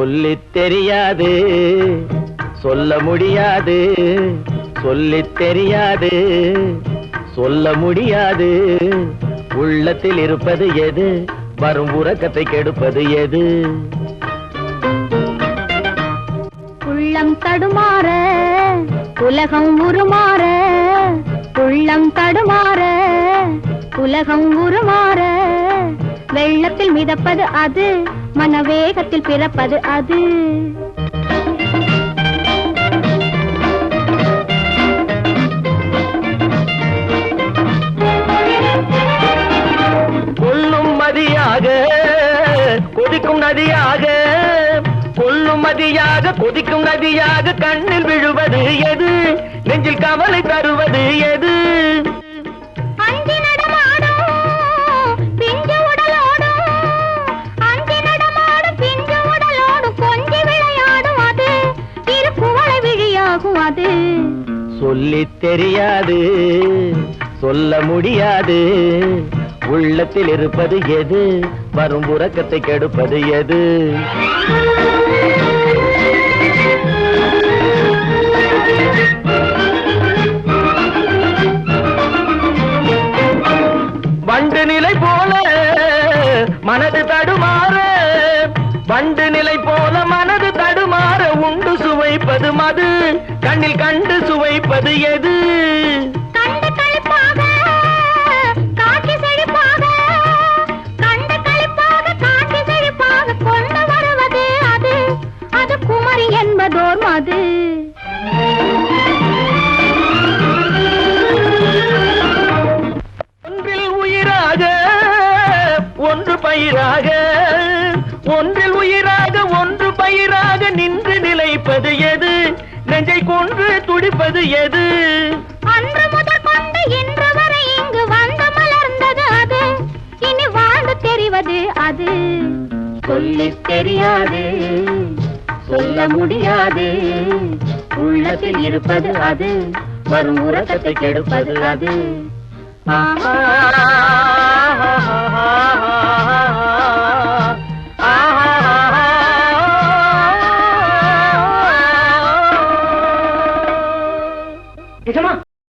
சொல்லித் தெரியாது சொல்ல முடியாது சொல்லித் தெரியாது சொல்ல முடியாது. உள்ளத்தில் இருப்பது எது? வரும் உறக்கத்தை கெடுப்பது எது? உள்ளம் தடுமாற உலகம் உருமாற உள்ளம் தடுமாற உலகம் உருமாற. வெள்ளத்தில் மிதப்பது அது மனவேகத்தில் பிறப்பது அது. கொல்லும் மதியாக கொதிக்கும் நதியாக கொல்லும் மதியாக கொதிக்கும் நதியாக கண்ணில் விழுவது எது? நெஞ்சில் கவலை தருவது எது? ஆகும் அது சொல்லித் தெரியாது சொல்ல முடியாது. உள்ளத்தில் இருப்பது எது வரும் உறக்கத்தை கெடுப்பது எது? வண்டு நிலை போல மனது தடுமாறு வண்டு நிலை போல மனது சுவைப்பது மது கண்ணில் கண்டு சுவைப்பது எது? என்பதோர் மது. ஒன்றில் உயிராக ஒன்று பயிராக கொன்று துடிப்பது எது? அன்று முதல் கொண்டு இன்று வரை இங்கு வந்து மலர்ந்தது அது. இனி வாழ்ந்து தெரிவது அது. சொல்லித் தெரியாது சொல்ல முடியாது. உள்ளத்தில் இருப்பது அது வரும் உறக்கத்தை கெடுப்பது அது. ஆஹா.